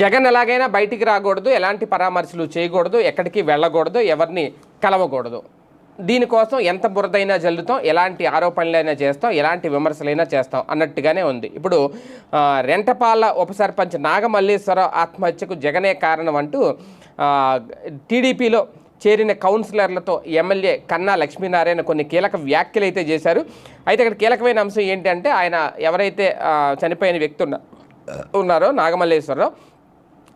జగన్ ఎలాగైనా బయటికి రాకూడదు ఎలాంటి పరామర్శలు చేయకూడదు ఎక్కడికి వెళ్ళకూడదు ఎవరిని కలవకూడదు. దీనికోసం ఎంత బురదైనా జల్లుతాం ఎలాంటి ఆరోపణలైనా చేస్తాం ఎలాంటి విమర్శలైనా చేస్తాం అన్నట్టుగానే ఉంది. ఇప్పుడు రెంటపాల ఉప సర్పంచ్ నాగమల్లేశ్వరరావు ఆత్మహత్యకు జగనే కారణం అంటూ టీడీపీలో చేరిన కౌన్సిలర్లతో ఎమ్మెల్యే కన్నా లక్ష్మీనారాయణ కొన్ని కీలక వ్యాఖ్యలు అయితే చేశారు. అయితే ఇక్కడ కీలకమైన అంశం ఏంటంటే ఆయన ఎవరైతే చనిపోయిన వ్యక్తి ఉన్న ఉన్నారో నాగమల్లేశ్వరరావు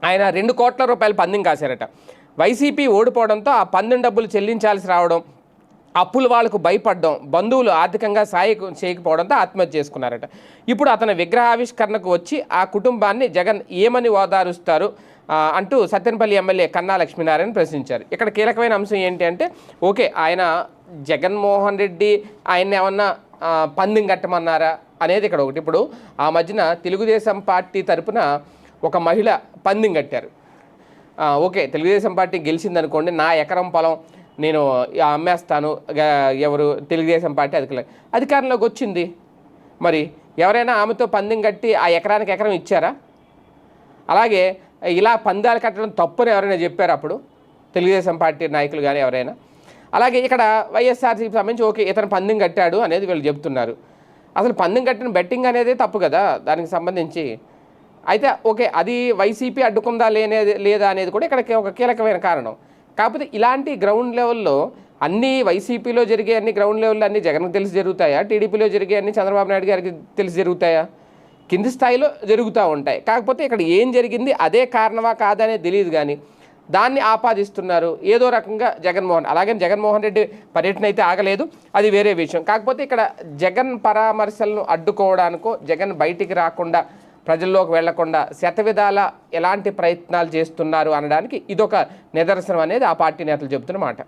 ఆయన రెండు కోట్ల రూపాయలు పందెం కాశారట. వైసీపీ ఓడిపోవడంతో ఆ పందెం డబ్బులు చెల్లించాల్సి రావడం అప్పులు వాళ్ళకు భయపడడం బంధువులు ఆర్థికంగా సాయ చేయకపోవడంతో ఆత్మహత్య చేసుకున్నారట. ఇప్పుడు అతని విగ్రహావిష్కరణకు వచ్చి ఆ కుటుంబాన్ని జగన్ ఏమని ఓదారుస్తారు అంటూ సత్యనపల్లి ఎమ్మెల్యే కన్నా లక్ష్మీనారాయణ ప్రశ్నించారు. ఇక్కడ కీలకమైన అంశం ఏంటి అంటే ఓకే ఆయన జగన్మోహన్ రెడ్డి ఆయన ఏమన్నా పందెం కట్టమన్నారా అనేది ఇక్కడ ఒకటి. ఇప్పుడు ఆ మధ్యన తెలుగుదేశం పార్టీ తరపున ఒక మహిళ పందెం కట్టారు. ఓకే తెలుగుదేశం పార్టీ గెలిచిందనుకోండి నా ఎకరం పొలం నేను అమ్మేస్తాను ఎవరు తెలుగుదేశం పార్టీ అధికారులు. అధికారంలోకి వచ్చింది. మరి ఎవరైనా ఆమెతో పందెం కట్టి ఆ ఎకరానికి ఎకరం ఇచ్చారా? అలాగే ఇలా పందాలు కట్టడం తప్పుని ఎవరైనా చెప్పారు అప్పుడు? తెలుగుదేశం పార్టీ నాయకులు కానీ ఎవరైనా? అలాగే ఇక్కడ వైఎస్ఆర్సీకి సంబంధించి ఓకే ఇతను పందెం కట్టాడు అనేది వీళ్ళు చెప్తున్నారు. అసలు పందెం కట్టిన బెట్టింగ్ అనేది తప్పు కదా? దానికి సంబంధించి అయితే ఓకే అది వైసీపీ అడ్డుకుందా లేనేది లేదా అనేది కూడా ఇక్కడ ఒక కీలకమైన కారణం. కాకపోతే ఇలాంటి గ్రౌండ్ లెవెల్లో అన్నీ వైసీపీలో జరిగే అన్ని గ్రౌండ్ లెవెల్లో అన్ని జగన్కి తెలిసి జరుగుతాయా? టీడీపీలో జరిగే అన్ని చంద్రబాబు నాయుడు గారికి తెలిసి జరుగుతాయా? కింది స్థాయిలో జరుగుతూ ఉంటాయి. కాకపోతే ఇక్కడ ఏం జరిగింది? అదే కారణమా కాదనే తెలియదు కానీ దాన్ని ఆపాదిస్తున్నారు ఏదో రకంగా జగన్మోహన్. అలాగే జగన్మోహన్ రెడ్డి పర్యటన అయితే ఆగలేదు. అది వేరే విషయం. కాకపోతే ఇక్కడ జగన్ పరామర్శలను అడ్డుకోవడానికో జగన్ బయటికి రాకుండా ప్రజల్లోకి వెళ్ళకుండా శతవిధాల ఎలాంటి ప్రయత్నాలు చేస్తున్నారు అనడానికి ఇదొక నిదర్శనం అనేది ఆ పార్టీ నేతలు చెబుతున్న మాట.